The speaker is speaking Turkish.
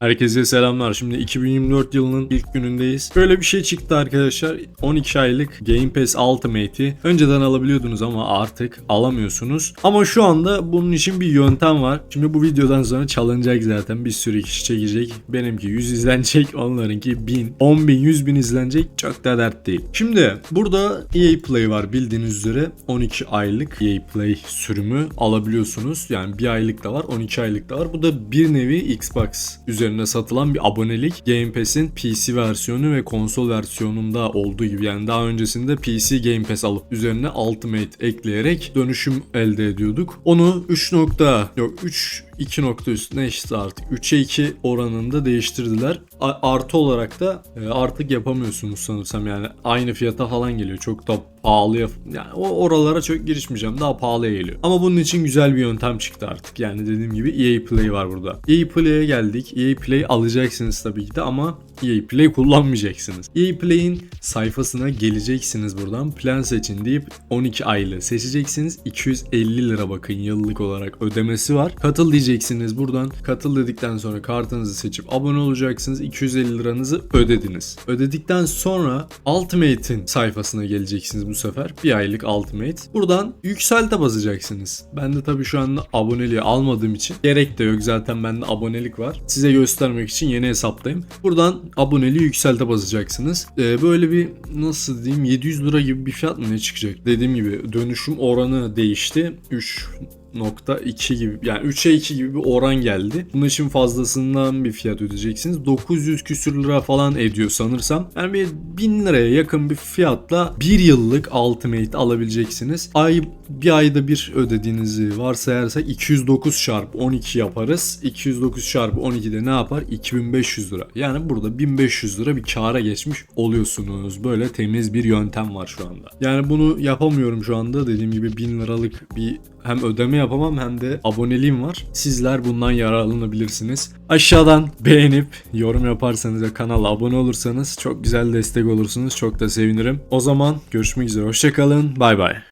Herkese selamlar. Şimdi 2024 yılının ilk günündeyiz. Böyle bir şey çıktı arkadaşlar. 12 aylık Game Pass Ultimate'i önceden alabiliyordunuz ama artık alamıyorsunuz. Ama şu anda bunun için bir yöntem var. Şimdi bu videodan sonra çalınacak zaten. Bir sürü kişi çekecek. Benimki 100 izlenecek. Onlarınki 1000. 10 bin 100 bin izlenecek. Çok da dert değil. Şimdi burada EA Play var bildiğiniz üzere. 12 aylık EA Play sürümü alabiliyorsunuz. Yani bir aylık da var 12 aylık da var. Bu da bir nevi Xbox üzerine satılan bir abonelik. Game Pass'in PC versiyonu ve konsol versiyonunda olduğu gibi yani daha öncesinde PC Game Pass alıp üzerine Ultimate ekleyerek dönüşüm elde ediyorduk. Onu 3 nokta yok 3 2 nokta üstüne eşit artık 3'e 2 oranında değiştirdiler. A- artı olarak da e, artık yapamıyorsunuz sanırsam yani aynı fiyata falan geliyor. Çok da pahalıya yani o oralara çok girişmeyeceğim. Daha pahalıya geliyor. Ama bunun için güzel bir yöntem çıktı artık. Yani dediğim gibi EA Play var burada. EA Play'e geldik. EA Play alacaksınız tabii ki de ama EA Play kullanmayacaksınız. EA Play'in sayfasına geleceksiniz buradan. Plan seçin deyip 12 aylığı seçeceksiniz. 250 lira bakın yıllık olarak ödemesi var. Katıl diyeceksiniz buradan. Katıl dedikten sonra kartınızı seçip abone olacaksınız. 250 liranızı ödediniz. Ödedikten sonra Ultimate'in sayfasına geleceksiniz bu sefer. Bir aylık Ultimate. Buradan yükselte basacaksınız. Ben de tabii şu anda aboneliği almadığım için gerek de yok. Zaten bende abonelik var. Size göstermek için yeni hesaptayım. Buradan aboneliği yükselte basacaksınız. Ee, böyle bir nasıl diyeyim 700 lira gibi bir fiyat mı ne çıkacak? Dediğim gibi dönüşüm oranı değişti. 3 2 gibi yani 3'e 2 gibi bir oran geldi. Bunun için fazlasından bir fiyat ödeyeceksiniz. 900 küsür lira falan ediyor sanırsam. Yani bir 1000 liraya yakın bir fiyatla 1 yıllık Ultimate alabileceksiniz. Ay bir ayda bir ödediğinizi varsayarsak 209 çarpı 12 yaparız. 209 çarpı 12 de ne yapar? 2500 lira. Yani burada 1500 lira bir kâra geçmiş oluyorsunuz. Böyle temiz bir yöntem var şu anda. Yani bunu yapamıyorum şu anda. Dediğim gibi 1000 liralık bir hem ödeme yapamam hem de aboneliğim var. Sizler bundan yararlanabilirsiniz. Aşağıdan beğenip yorum yaparsanız ve kanala abone olursanız çok güzel destek olursunuz. Çok da sevinirim. O zaman görüşmek üzere. Hoşçakalın. Bay bay.